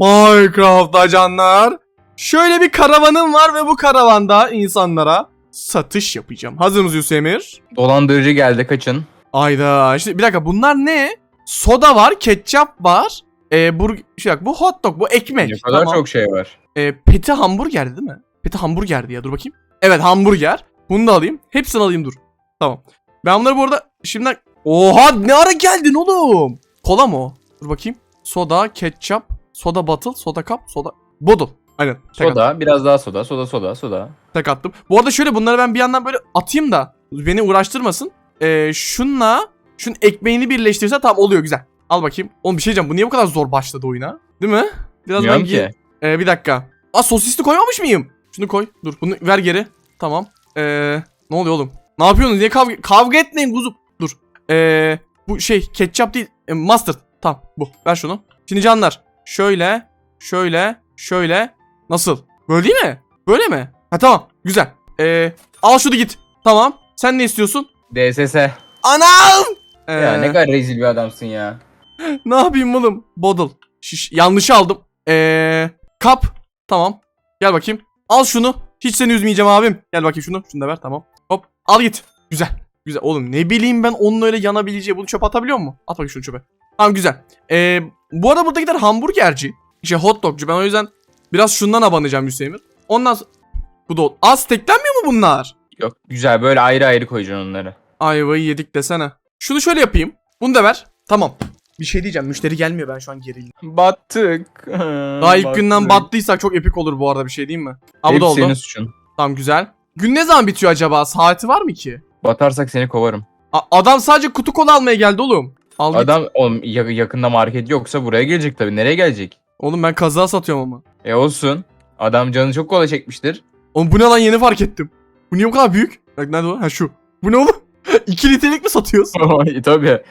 Minecraft'ta canlar. Şöyle bir karavanım var ve bu karavanda insanlara satış yapacağım. Hazır mısın Yusemir? Dolandırıcı geldi kaçın. Ayda. İşte bir dakika bunlar ne? Soda var, ketçap var. Ee, bur şey bak, bu hot dog, bu ekmek. Ne kadar Tamam. çok şey var. Ee, peti hamburgerdi değil mi? Peti hamburgerdi ya dur bakayım. Evet hamburger. Bunu da alayım. Hepsini alayım dur. Tamam. Ben bunları bu arada şimdiden... Oha ne ara geldin oğlum? Kola mı o? Dur bakayım. Soda, ketçap, soda bottle, soda cup, soda... Bottle. Aynen. Tek attım. Soda, biraz daha soda, soda, soda, soda. Tek attım. Bu arada şöyle bunları ben bir yandan böyle atayım da beni uğraştırmasın. Ee, şunla şunun ekmeğini birleştirirse tam oluyor güzel. Al bakayım. Oğlum bir şey diyeceğim. Bu niye bu kadar zor başladı oyuna? Değil mi? Biraz Bilmiyorum ki. ee, bir dakika. Aa sosisli koymamış mıyım? Şunu koy. Dur bunu ver geri. Tamam. Ee, ne oluyor oğlum? Ne yapıyorsunuz? Niye kavga, kavga etmeyin kuzum. Dur. Ee, bu şey ketçap değil. E, mustard. Tamam bu. Ver şunu. Şimdi canlar. Şöyle. Şöyle. Şöyle. Nasıl? Böyle değil mi? Böyle mi? Ha tamam. Güzel. Ee, al şunu git. Tamam. Sen ne istiyorsun? DSS. Anam! Ee, Ya ne kadar rezil bir adamsın ya. ne yapayım oğlum? Bottle. Şiş, yanlış aldım. Ee, kap. Tamam. Gel bakayım. Al şunu. Hiç seni üzmeyeceğim abim. Gel bakayım şunu. Şunu da ver tamam. Hop. Al git. Güzel. Güzel. Oğlum ne bileyim ben onun öyle yanabileceği. Bunu çöpe atabiliyor mu? At bakayım şunu çöpe. Tamam güzel. Ee, bu arada buradakiler hamburgerci. İşte hot dogcu. Ben o yüzden biraz şundan abanacağım Hüseyin. Ondan sonra... Bu da az teklenmiyor mu bunlar? Yok güzel böyle ayrı ayrı koyacaksın onları. Ayvayı yedik desene. Şunu şöyle yapayım. Bunu da ver. Tamam. Bir şey diyeceğim. Müşteri gelmiyor. Ben şu an gerildim. Battık. Daha ilk günden battıysak çok epik olur bu arada bir şey değil mi? Aa bu da oldu. senin suçun. Tamam güzel. Gün ne zaman bitiyor acaba? Saati var mı ki? Batarsak seni kovarım. A- adam sadece kutu kola almaya geldi oğlum. Al git. Adam oğlum ya- yakında market yoksa buraya gelecek tabii. Nereye gelecek? Oğlum ben kaza satıyorum ama. E olsun. Adam canı çok kolay çekmiştir. Oğlum bu ne lan yeni fark ettim. Bu niye bu kadar büyük? Bak nerede o? Ha şu. Bu ne oğlum? 2 litrelik mi satıyoruz? Oy, tabii.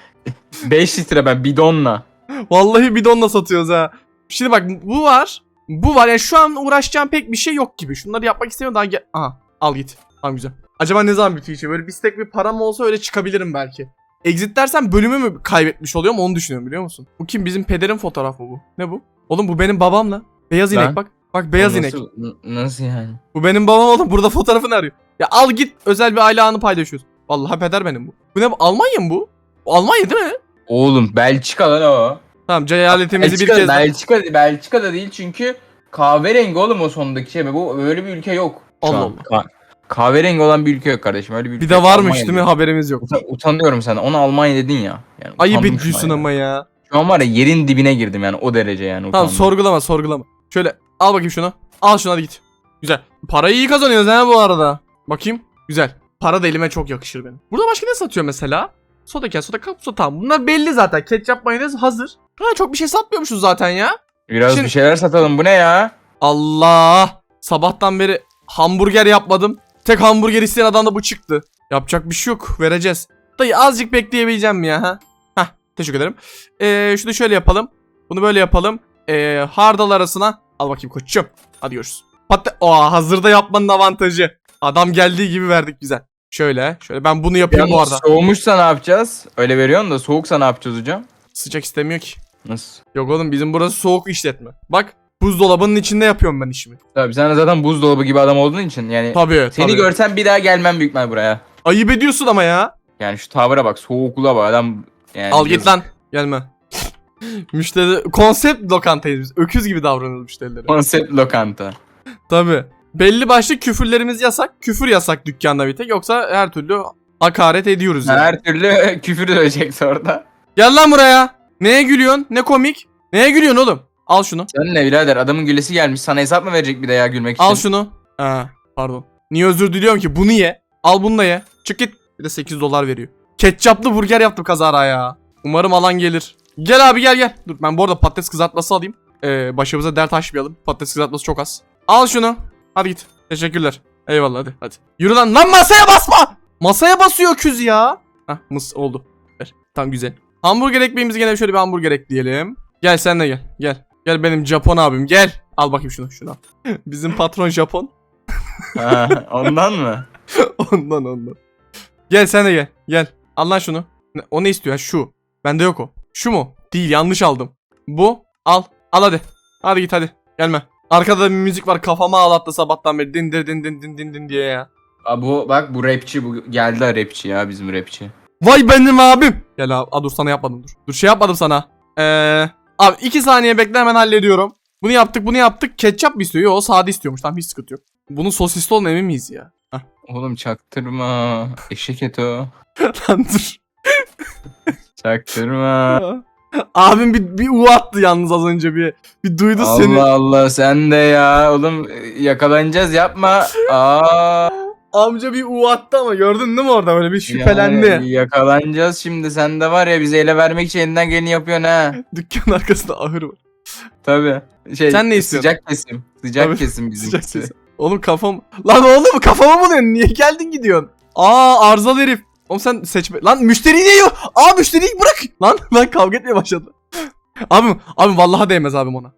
5 litre ben bidonla. Vallahi bidonla satıyoruz ha. Şimdi bak bu var. Bu var. Yani şu an uğraşacağım pek bir şey yok gibi. Şunları yapmak istemiyorum daha gel. Aha al git. Tamam güzel. Acaba ne zaman bitiyor? Böyle bir stek bir param olsa öyle çıkabilirim belki. Exit dersen bölümü mü kaybetmiş oluyorum onu düşünüyorum biliyor musun? Bu kim? Bizim pederin fotoğrafı bu. Ne bu? Oğlum bu benim babamla. Beyaz Lan. inek bak. Bak beyaz inek. nasıl, n- Nasıl yani? Bu benim babam oğlum. Burada fotoğrafını arıyor. Ya al git özel bir aile anı paylaşıyoruz. Vallahi peder benim bu. Bu ne bu? Almanya mı bu? Bu Almanya değil mi? Oğlum Belçika lan o. Tamam cehaletimizi bir Belçika, kez daha- Belçika, Belçika'da değil çünkü kahverengi oğlum o sondaki şey. Bu öyle bir ülke yok. şu Allah an. Allah. Ka- kahverengi olan bir ülke yok kardeşim. Öyle bir ülke Bir de yok. varmış Almanya değil mi? Haberimiz yok. Utan- utanıyorum sana. Onu Almanya dedin ya. Yani Ayıp utandım şu ediyorsun ya. ama ya. Şu an var ya yerin dibine girdim yani o derece yani. Tamam utandım. sorgulama sorgulama. Şöyle al bakayım şunu. Al şunu hadi git. Güzel. Parayı iyi kazanıyoruz ha bu arada. Bakayım. Güzel. Para da elime çok yakışır benim. Burada başka ne satıyor mesela? Soda kes, soda kap, soda tamam. Bunlar belli zaten. Ketçap, mayonez hazır. Ha çok bir şey satmıyormuşuz zaten ya. Biraz Şimdi- bir şeyler satalım. Bu ne ya? Allah. Sabahtan beri hamburger yapmadım. Tek hamburger isteyen adam da bu çıktı. Yapacak bir şey yok. Vereceğiz. Dayı azıcık bekleyebileceğim mi ya ha? Hah teşekkür ederim. Ee, şunu şöyle yapalım. Bunu böyle yapalım. Ee, hardal arasına. Al bakayım koçum. Hadi görüşürüz. Patte Oha hazırda yapmanın avantajı. Adam geldiği gibi verdik güzel. Şöyle şöyle ben bunu yapayım bu Yalnız arada. Soğumuşsa ne yapacağız? Öyle veriyorsun da soğuksa ne yapacağız hocam? Sıcak istemiyor ki. Nasıl? Yok oğlum bizim burası soğuk işletme. Bak buzdolabının içinde yapıyorum ben işimi. Tabii sen de zaten buzdolabı gibi adam olduğun için yani Tabii seni tabii. görsem bir daha gelmem büyük ihtimal buraya. Ayıp ediyorsun ama ya. Yani şu tavıra bak soğukluğa bak adam yani Al git lan. Gelme. Müşteri konsept lokantayız biz. Öküz gibi davranıyoruz müşterilere. Konsept lokanta. Tabi. Belli başlı küfürlerimiz yasak. Küfür yasak dükkanda bir tek. Yoksa her türlü hakaret ediyoruz yani. Her türlü küfür söyleyeceksin orada. Gel lan buraya. Neye gülüyorsun? Ne komik? Neye gülüyorsun oğlum? Al şunu. Sen ne birader adamın gülesi gelmiş sana hesap mı verecek bir de ya gülmek için? Al şunu. Ha, pardon. Niye özür diliyorum ki? Bunu ye. Al bunu da ye. Çık git. Bir de 8 dolar veriyor. Ketçaplı burger yaptım kazara ya. Umarım alan gelir. Gel abi gel gel. Dur ben bu arada patates kızartması alayım. Ee, başımıza dert açmayalım. Patates kızartması çok az. Al şunu. Hadi git. Teşekkürler. Eyvallah hadi hadi. Yürü lan. Lan masaya basma. Masaya basıyor öküz ya. Hah mıs oldu. Ver. Tamam güzel. Hamburger ekmeğimizi gene şöyle bir hamburger ekleyelim. Gel sen de gel. Gel. Gel benim Japon abim gel. Al bakayım şunu şunu al. Bizim patron Japon. Ha, ondan mı? ondan ondan. Gel sen de gel. Gel. Al lan şunu. Ne- O ne istiyor? Ha, şu. Bende yok o. Şu mu? Değil yanlış aldım. Bu. Al. Al hadi. Hadi git hadi. Gelme. Arkada bir müzik var kafama ağlattı sabahtan beri. Din din din din din din din diye ya. Aa, bu bak bu rapçi bu geldi ha rapçi ya bizim rapçi. Vay benim abim. Gel abi. Aa, dur sana yapmadım dur. Dur şey yapmadım sana. Eee. Abi iki saniye bekle hemen hallediyorum. Bunu yaptık bunu yaptık. Ketçap mı istiyor? Yok sade istiyormuş. Tamam hiç sıkıntı yok. Bunun sosisli olma emin miyiz ya? Hah. Oğlum çaktırma. Eşek eti o. Lan dur. Çaktırma. Abim bir, bir u attı yalnız az önce bir. Bir duydu Allah seni. Allah sen de ya. Oğlum yakalanacağız yapma. Aa. Amca bir u attı ama gördün değil mi orada böyle bir şüphelendi. Yani yakalanacağız şimdi. Sen de var ya bizi ele vermek için elinden geleni yapıyorsun ha. Dükkanın arkasında ahır var. Tabi. Şey, Sen ne istiyorsun? Sıcak kesim. Sıcak Tabii, kesim Sıcak ses. Oğlum kafam... Lan oğlum kafama mı dönüyorsun? Niye geldin gidiyorsun? Aa arızalı herif. Oğlum sen seçme... Lan müşteriyi ne yiyor? Aa müşteriyi bırak. Lan lan kavga etmeye başladı. abim, abim vallahi değmez abim ona.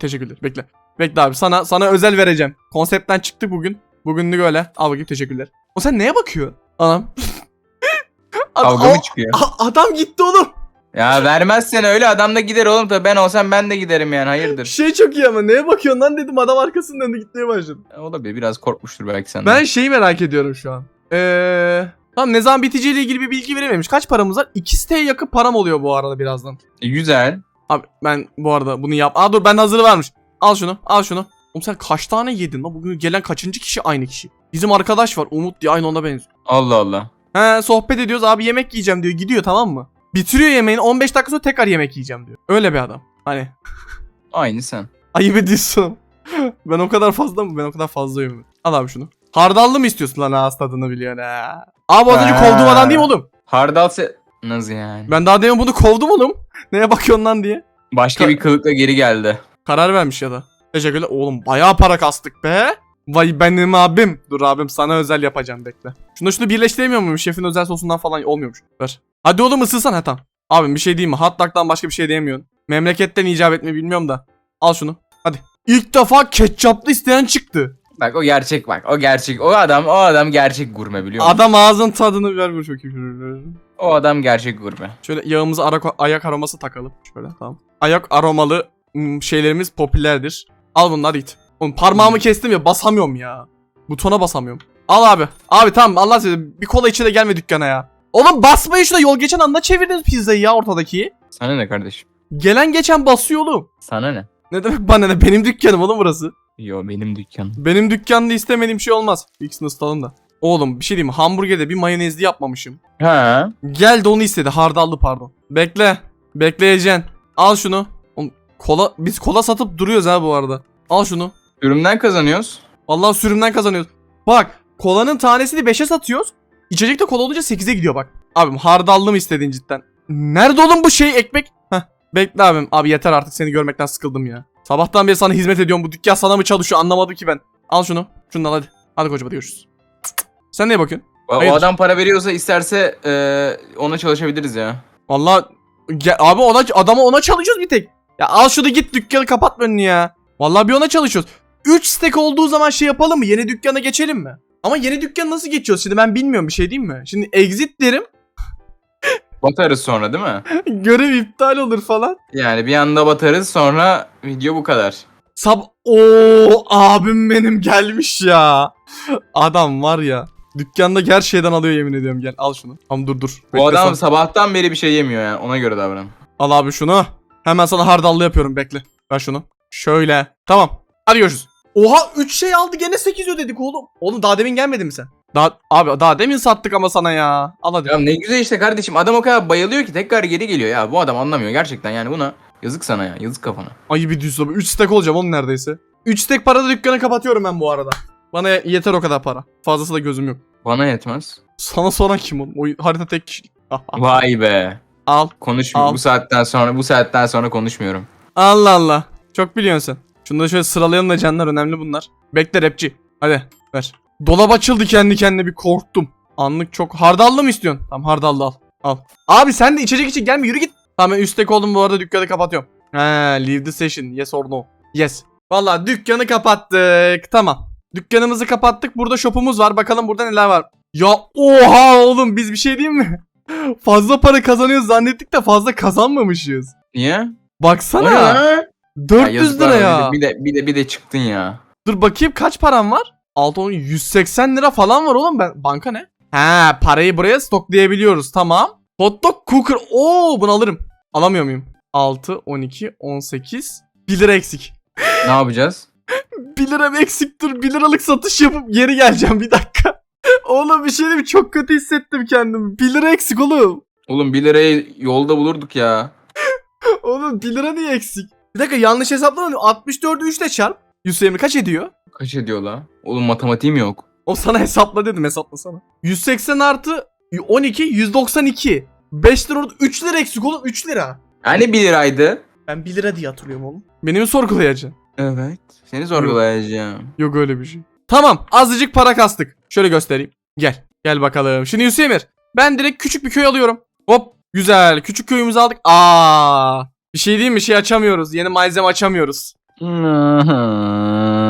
Teşekkürler. Bekle. Bekle abi. Sana sana özel vereceğim. Konseptten çıktık bugün. Bugünlük öyle. Al bakayım teşekkürler. O sen neye bakıyorsun? Anam. Adam, Kavga mı çıkıyor? Adam gitti oğlum. Ya vermezsen öyle adam da gider oğlum tabi ben olsam ben de giderim yani hayırdır. Şey çok iyi ama neye bakıyorsun lan dedim adam arkasından döndü gitmeye başladı. Olabilir biraz korkmuştur belki senden. Ben şeyi merak ediyorum şu an. Eee... Tamam ne zaman biteceğiyle ilgili bir bilgi verememiş. Kaç paramız var? 2 siteye yakın param oluyor bu arada birazdan. E, güzel. Abi ben bu arada bunu yap. Aa dur ben hazırı varmış. Al şunu al şunu. Oğlum sen kaç tane yedin lan? Bugün gelen kaçıncı kişi aynı kişi? Bizim arkadaş var Umut diye aynı ona benziyor. Allah Allah. He sohbet ediyoruz abi yemek yiyeceğim diyor. Gidiyor tamam mı? Bitiriyor yemeğini 15 dakika sonra tekrar yemek yiyeceğim diyor. Öyle bir adam. Hani Aynı sen. ayıp ediyorsun. ben o kadar fazla mı? Ben o kadar fazla yemiyorum. Al abi şunu. Hardallı mı istiyorsun lan ağız tadını biliyorsun ha? Abi az önce kovduğum adam değil mi oğlum? Hardal se... Nasıl yani? Ben daha demin bunu kovdum oğlum. Neye bakıyorsun lan diye. Başka bir kılıkla geri geldi. Karar vermiş ya da. Teşekkürler. Oğlum bayağı para kastık be. Vay benim abim. Dur abim sana özel yapacağım bekle. Şunu şunu birleştiremiyor muyum? Şefin özel sosundan falan olmuyormuş. Ver. Hadi oğlum ısırsan ha tamam. Abim bir şey diyeyim mi? Hot dog'dan başka bir şey diyemiyorsun. Memleketten icap etmi bilmiyorum da. Al şunu. Hadi. İlk defa ketçaplı isteyen çıktı. Bak o gerçek bak. O gerçek. O adam o adam gerçek gurme biliyor musun? Adam ağzın tadını ver bu çok iyi. O adam gerçek gurme. Şöyle yağımıza ara- ayak aroması takalım. Şöyle tamam. Ayak aromalı şeylerimiz popülerdir. Al bunu hadi git. Oğlum parmağımı kestim ya basamıyorum ya. Butona basamıyorum. Al abi. Abi tamam Allah size bir kola içine gelme dükkana ya. Oğlum basmayın şuna yol geçen anda çevirdiniz pizzayı ya ortadaki. Sana ne kardeşim? Gelen geçen basıyor oğlum. Sana ne? Ne demek bana ne benim dükkanım oğlum burası. Yo benim dükkanım. Benim dükkanda istemediğim şey olmaz. İkisini ısıtalım da. Oğlum bir şey diyeyim hamburgerde bir mayonezli yapmamışım. Ha? Gel de onu istedi. Hardallı pardon. Bekle. Bekleyeceksin. Al şunu. Kola biz kola satıp duruyoruz ha bu arada. Al şunu. Üründen kazanıyoruz. Vallahi sürümden kazanıyoruz. Bak kolanın tanesini 5'e satıyoruz. İçecek de kola olunca 8'e gidiyor bak. Abim hardallı mı istedin cidden? Nerede oğlum bu şey ekmek? Heh. Bekle abim. Abi yeter artık seni görmekten sıkıldım ya. Sabahtan beri sana hizmet ediyorum. Bu dükkan sana mı çalışıyor anlamadım ki ben. Al şunu. Şundan hadi. Hadi hadi görüşürüz. Sen neye bakıyorsun? O, o adam para veriyorsa isterse eee ona çalışabiliriz ya. Vallahi ge- abi ona adama ona çalışıyoruz bir tek. Ya al şunu git dükkanı kapatma önünü ya. Vallahi bir ona çalışıyoruz. 3 stack olduğu zaman şey yapalım mı? Yeni dükkana geçelim mi? Ama yeni dükkan nasıl geçiyoruz? Şimdi ben bilmiyorum bir şey diyeyim mi? Şimdi exit derim. Batarız sonra değil mi? görev iptal olur falan. Yani bir anda batarız sonra video bu kadar. Sab o abim benim gelmiş ya. Adam var ya. Dükkanda her şeyden alıyor yemin ediyorum gel al şunu. Tamam dur dur. Bu Bekle adam sana. sabahtan beri bir şey yemiyor yani ona göre davran. Al abi şunu. Hemen sana hardallı yapıyorum bekle. Ver şunu. Şöyle. Tamam. Hadi görüşürüz. Oha 3 şey aldı gene 8 ödedik oğlum. Oğlum daha demin gelmedin mi sen? Daha abi daha demin sattık ama sana ya. Al hadi. Ya ne güzel işte kardeşim adam o kadar bayılıyor ki tekrar geri geliyor ya bu adam anlamıyor gerçekten yani buna yazık sana ya yazık kafana. Ayı bir düz 3 stack olacağım onun neredeyse. 3 stack parada dükkanı kapatıyorum ben bu arada. Bana yeter o kadar para. Fazlası da gözüm yok. Bana yetmez. Sana soran kim oğlum? O harita tek kişilik. Vay be. Al. Konuşmuyorum Al. bu saatten sonra bu saatten sonra konuşmuyorum. Allah Allah. Çok biliyorsun sen. Şunu da şöyle sıralayalım da canlar önemli bunlar. Bekle rapçi. Hadi ver. Dolap açıldı kendi kendine bir korktum. Anlık çok. Hardallı mı istiyorsun? Tamam hardallı al. Al. Abi sen de içecek için gelme yürü git. Tamam ben üstteki oldum bu arada dükkanı kapatıyorum. He leave the session. Yes or no. Yes. Valla dükkanı kapattık. Tamam. Dükkanımızı kapattık. Burada shopumuz var. Bakalım burada neler var. Ya oha oğlum biz bir şey diyeyim mi? fazla para kazanıyoruz zannettik de fazla kazanmamışız. Niye? Baksana. Ya 400 yazıklar lira ya. Bir de, bir de bir de çıktın ya. Dur bakayım kaç param var? 6 10 180 lira falan var oğlum ben. Banka ne? He parayı buraya stoklayabiliyoruz. Tamam. Hot dog cooker. Oo bunu alırım. Alamıyor muyum? 6 12 18 1 lira eksik. Ne yapacağız? 1 lira eksik dur. 1 liralık satış yapıp geri geleceğim bir dakika. Oğlum bir şey diyeyim? Çok kötü hissettim kendimi. 1 lira eksik oğlum. Oğlum 1 lirayı yolda bulurduk ya. Oğlum 1 lira niye eksik? Bir dakika yanlış hesaplamadım. 64'ü 3 ile çarp. 120 kaç ediyor? Kaç ediyor la? Oğlum matematiğim yok. O sana hesapla dedim hesaplasana. 180 artı 12 192. 5 lira orada 3 lira eksik oğlum 3 lira. Yani 1 liraydı. Ben 1 lira diye hatırlıyorum oğlum. Beni mi sorgulayacaksın? Evet. Seni sorgulayacağım. Yok öyle bir şey. Tamam azıcık para kastık. Şöyle göstereyim. Gel. Gel bakalım. Şimdi Hüseyin'ir. Ben direkt küçük bir köy alıyorum. Hop. Güzel. Küçük köyümüzü aldık. Aa. Bir şey değil mi? Şey açamıyoruz. Yeni malzeme açamıyoruz.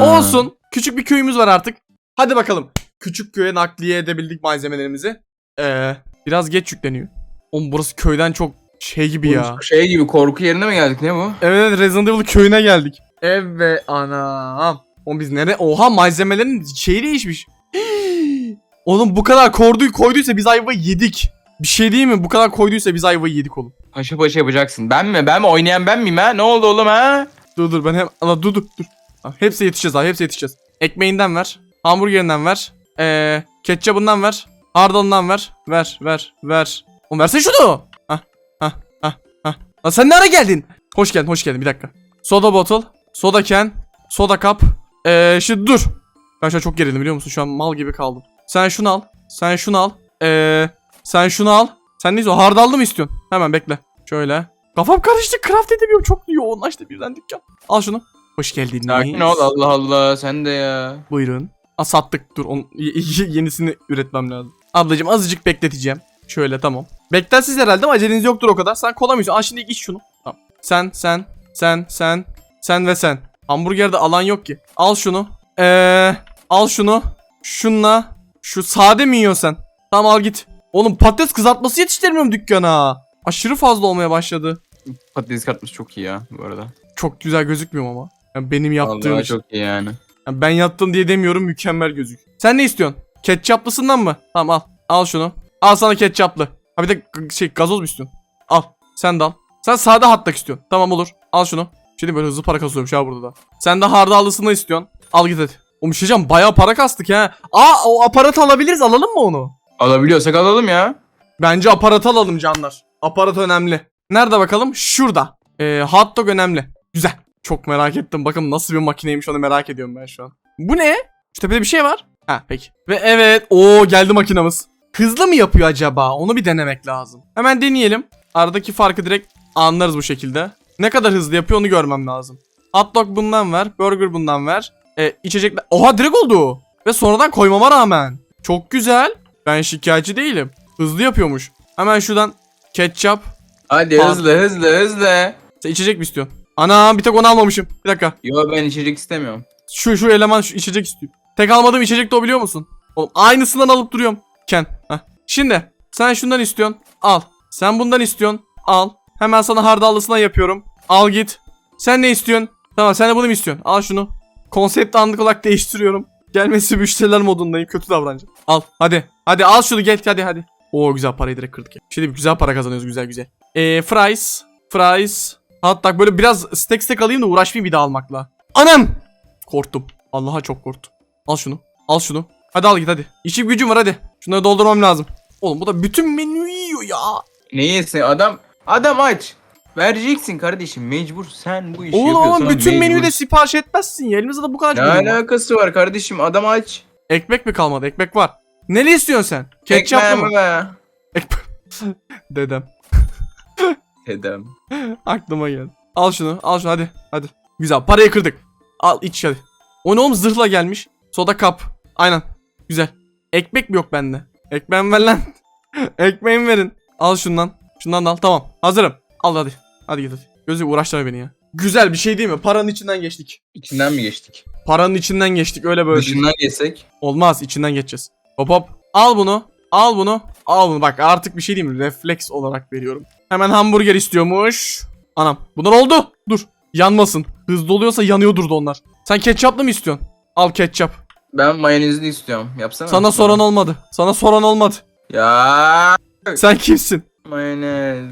Olsun. Küçük bir köyümüz var artık. Hadi bakalım. Küçük köye nakliye edebildik malzemelerimizi. Ee, biraz geç yükleniyor. Oğlum burası köyden çok şey gibi ya. Şey gibi korku yerine mi geldik ne bu? Evet evet, Resident Evil köyüne geldik. Evet anam. Oğlum biz nere? Oha malzemelerin şeyi değişmiş. Oğlum bu kadar korduyu koyduysa biz ayvayı yedik. Bir şey değil mi? Bu kadar koyduysa biz ayvayı yedik oğlum. Paşa paşa yapacaksın. Ben mi? Ben mi? Oynayan ben miyim ha? Ne oldu oğlum ha? Dur dur ben hem... Ana dur dur dur. Hepsi yetişeceğiz abi hepsi yetişeceğiz. Ekmeğinden ver. Hamburgerinden ver. Eee ketçabından ver. Hardalından ver. Ver ver ver. Oğlum versene şunu. Hah hah hah hah. Lan sen nereye geldin? Hoş geldin hoş geldin bir dakika. Soda bottle. Soda can. Soda cup. Eee şimdi dur. Ben şu an çok gerildim biliyor musun? Şu an mal gibi kaldım. Sen şunu al. Sen şunu al. Eee sen şunu al. Sen ne istiyorsun? Hardallı mı istiyorsun? Hemen bekle. Şöyle. Kafam karıştı. Craft edemiyorum. Çok yoğunlaştı birden dükkan. Al şunu. Hoş geldin. Sakin ol Allah Allah sen de ya. Buyurun. Aa sattık. Dur on, y- y- yenisini üretmem lazım. Ablacığım azıcık bekleteceğim. Şöyle tamam. Beklersiz herhalde ama aceleniz yoktur o kadar. Sen kola mı istiyorsun? Aa şimdi iç şunu. Tamam. Sen, sen, sen, sen, sen ve sen. Hamburgerde alan yok ki. Al şunu. Eee, al şunu. Şunla. Şu sade mi yiyorsun? Tamam al git. Oğlum patates kızartması yetiştirmiyorum dükkana. Aşırı fazla olmaya başladı. Patates kartması çok iyi ya bu arada. Çok güzel gözükmüyor ama. Yani benim yaptığım Vallahi için. çok iyi yani. Yani ben yattım diye demiyorum mükemmel gözük. Sen ne istiyorsun? Ketçaplısından mı? Tamam al. Al şunu. Al sana ketçaplı. Ha bir de şey gazoz mu istiyorsun? Al. Sen de al. Sen sade hattak istiyorsun. Tamam olur. Al şunu. Şimdi böyle hızlı para kasıyorum ya burada da. Sen de hardallısını istiyorsun. Al git hadi. Oğlum bir şey diyeceğim bayağı para kastık ha. Aa o aparatı alabiliriz alalım mı onu? Alabiliyorsak alalım ya. Bence aparatı alalım canlar. Aparat önemli. Nerede bakalım? Şurada. Ee, hot dog önemli. Güzel. Çok merak ettim. Bakın nasıl bir makineymiş onu merak ediyorum ben şu an. Bu ne? Şu tepede bir şey var. Ha peki. Ve evet. o geldi makinamız. Hızlı mı yapıyor acaba? Onu bir denemek lazım. Hemen deneyelim. Aradaki farkı direkt anlarız bu şekilde. Ne kadar hızlı yapıyor onu görmem lazım. Hot dog bundan ver. Burger bundan ver. E, içecekler. Oha direkt oldu. Ve sonradan koymama rağmen. Çok güzel. Ben şikayetçi değilim. Hızlı yapıyormuş. Hemen şuradan ketçap. Hadi hızlı hızlı hızlı. Sen içecek mi istiyorsun? Ana bir tek onu almamışım. Bir dakika. Yo ben içecek istemiyorum. Şu şu eleman şu içecek istiyor. Tek almadığım içecek de o biliyor musun? Oğlum aynısından alıp duruyorum. Ken. Heh. Şimdi sen şundan istiyorsun. Al. Sen bundan istiyorsun. Al. Hemen sana hardallısından yapıyorum. Al git. Sen ne istiyorsun? Tamam sen de bunu mu istiyorsun? Al şunu. Konsepti anlık olarak değiştiriyorum. Gelmesi müşteriler modundayım. Kötü davranacağım. Al. Hadi. Hadi al şunu gel. Hadi hadi. Oo güzel parayı direkt kırdık ya. Şimdi güzel para kazanıyoruz güzel güzel. Eee fries. Fries. Hatta böyle biraz stack stack alayım da uğraşmayayım bir daha almakla. Anam! Korktum. Allah'a çok korktum. Al şunu. Al şunu. Hadi al git hadi. İşim gücüm var hadi. Şunları doldurmam lazım. Oğlum bu da bütün menüyü yiyor ya. Ne yesin adam? Adam aç. Vereceksin kardeşim mecbur sen bu işi Oğlum yapıyorsan ama bütün menüyü de mecbur. sipariş etmezsin ya. Elimizde de bu kadar Ne menü var. alakası var kardeşim adam aç. Ekmek mi kalmadı? Ekmek var. Neli istiyorsun sen? Ketçaplı mı? be. Ekmek. Dedem. Dedem. Aklıma geldi. Al şunu. Al şunu hadi. Hadi. Güzel. Parayı kırdık. Al iç hadi. O ne oğlum zırhla gelmiş. Soda kap. Aynen. Güzel. Ekmek mi yok bende? Ekmeğimi ver lan. Ekmeğimi verin. Al şundan. Şundan da al. Tamam. Hazırım. Al hadi. Hadi hadi. Gözü uğraştırma beni ya. Güzel bir şey değil mi? Paranın içinden geçtik. İçinden mi geçtik? Paranın içinden geçtik. Öyle böyle. Dışından geçsek. Olmaz. içinden geçeceğiz. Hop hop. Al bunu. Al bunu. Al bunu. Bak artık bir şey değil mi? Refleks olarak veriyorum. Hemen hamburger istiyormuş. Anam. Bunlar oldu. Dur. Yanmasın. Hızlı oluyorsa yanıyordur da onlar. Sen ketçaplı mı istiyorsun? Al ketçap. Ben mayonezli istiyorum. Yapsana. Sana soran olmadı. Sana soran olmadı. Ya Sen kimsin? mayonez.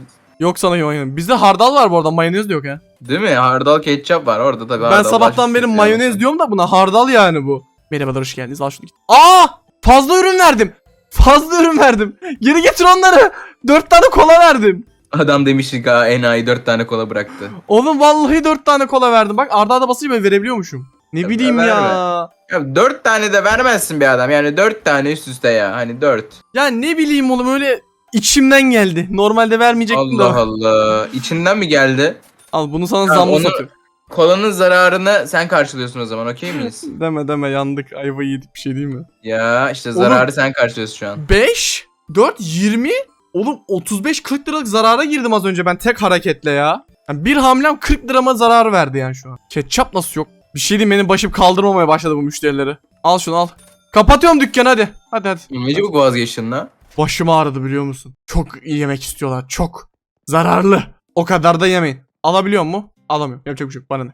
Yok sana mayonez. Bizde hardal var bu arada mayonez de yok ya. Değil mi? Hardal ketçap var orada tabii. Ben hardal sabahtan beri mayonez diyorum da buna hardal yani bu. Merhabalar hoş geldiniz. Al şunu git. Aa! Fazla ürün verdim. Fazla ürün verdim. Geri getir onları. Dört tane kola verdim. Adam demiş ki "Aa, enayi 4 tane kola bıraktı. Oğlum vallahi dört tane kola verdim. Bak arda arda basınca ben verebiliyormuşum. Ne Ya bileyim verme. ya. Ya 4 tane de vermezsin bir adam. Yani 4 tane üst üste ya. Hani 4. Ya ne bileyim oğlum öyle içimden geldi. Normalde vermeyecektim Allah de. Allah. İçinden mi geldi? Al bunu sana Tamam, zamlı onu- satıyorum. Kolanın zararını sen karşılıyorsun o zaman okey miyiz? Deme deme yandık. Ayva yedik bir şey değil mi? ya işte Oğlum- zararı sen karşılıyorsun şu an. 5, 4, 20. Oğlum 35-40 liralık zarara girdim az önce ben tek hareketle ya. Yani bir hamlem 40 lirama zarar verdi yani şu an. Ketçap nasıl yok? Bir şey diyeyim benim başım kaldırmamaya başladı bu müşterileri. Al şunu al. Kapatıyorum dükkanı hadi. Hadi hadi. Ne çabuk vazgeçtin la? Başım ağrıdı biliyor musun? Çok yemek istiyorlar. Çok. Zararlı. O kadar da yemeyin. Alabiliyor mu? Alamıyorum. Yapacak bir şey yok. Bana ne?